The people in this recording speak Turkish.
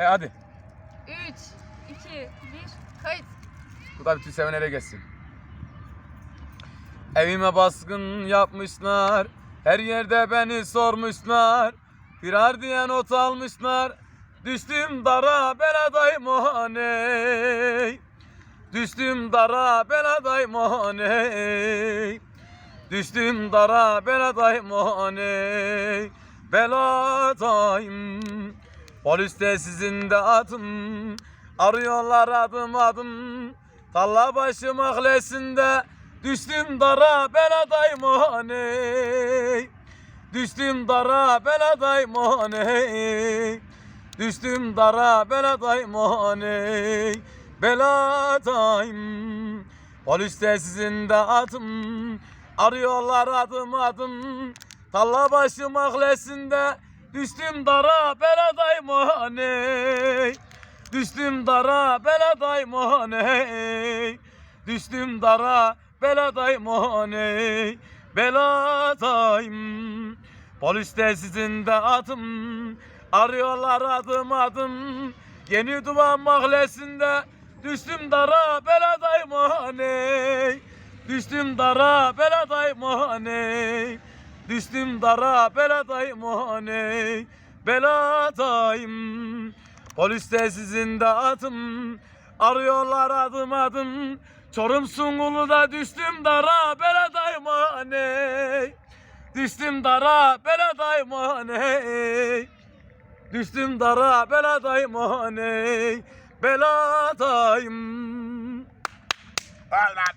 He hadi. 3, 2, 1, kayıt. Bu da bütün sevenlere geçsin. Evime baskın yapmışlar. Her yerde beni sormuşlar. Firar diye not almışlar. Düştüm dara beladayım haney. Düştüm dara beladayım haney. Düştüm dara beladayım haney. Beladayım. Polis de sizin de adım. Arıyorlar adım adım. Tallabaşı mahallesinde düştüm dara beladayım haney. Düştüm dara beladayım haney. Düştüm dara beladayım haney. Beladayım. Polis de sizin de adım. Arıyorlar adım adım. Tallabaşı mahallesinde düştüm dara beladayım haney. Düştüm dara beladayım haney. Düştüm dara beladayım haney. Beladayım. Polis de sizin de adım. Arıyorlar adım adım. Yeni Duman mahallesinde düştüm dara beladayım haney. Düştüm dara beladayım haney. Düştüm dara beladayım haney. Beladayım. Polis de sizin de adım. Arıyorlar adım adım. Çorum Sungulu'da düştüm dara beladayım haney. Düştüm dara beladayım haney. Düştüm dara beladayım haney. Beladayım. Allah.